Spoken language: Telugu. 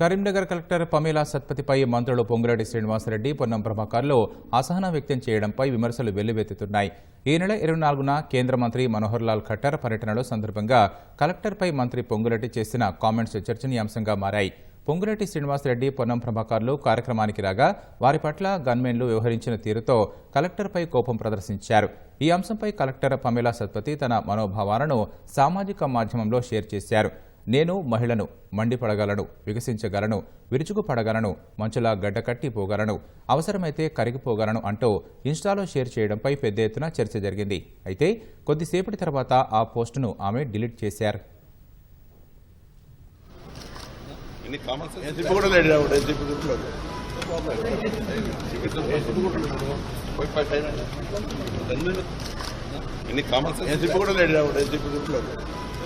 కరీంనగర్ కలెక్టర్ పమేలా సత్పతిపై మంత్రులు పొంగులేటి శ్రీనివాసరెడ్డి పొన్నం ప్రభాకర్లు అసహనం వ్యక్తం చేయడంపై విమర్శలు వెల్లువెత్తుతున్నాయి. ఈ నెల ఇరవై నాలుగున కేంద్ర మంత్రి మనోహర్ లాల్ ఖట్టర్ పర్యటనలో సందర్భంగా కలెక్టర్పై మంత్రి పొంగులేటి చేసిన కామెంట్స్ చర్చనీయాంశంగా మారాయి. పొంగులేటి శ్రీనివాసరెడ్డి పొన్నం ప్రభాకర్లు కార్యక్రమానికి రాగా వారి పట్ల గన్మెన్లు వ్యవహరించిన తీరుతో కలెక్టర్పై కోపం ప్రదర్శించారు. ఈ అంశంపై కలెక్టర్ పమేలా సత్పతి తన మనోభావాలను సామాజిక మాధ్యమంలో షేర్ చేశారు. నేను మహిళను మండిపడగలను వికసించగలను విరుచుకుపడగలను మంచులా గడ్డకట్టిపోగలను అవసరమైతే కరిగిపోగలను అంటూ ఇన్స్టాలో షేర్ చేయడంపై పెద్ద ఎత్తున చర్చ జరిగింది. అయితే కొద్దిసేపటి తర్వాత ఆ పోస్టును ఆమె డిలీట్ చేశారు. ఎన్ని కామన్ సెన్స్ కూడా లేడు ఎన్సీపీ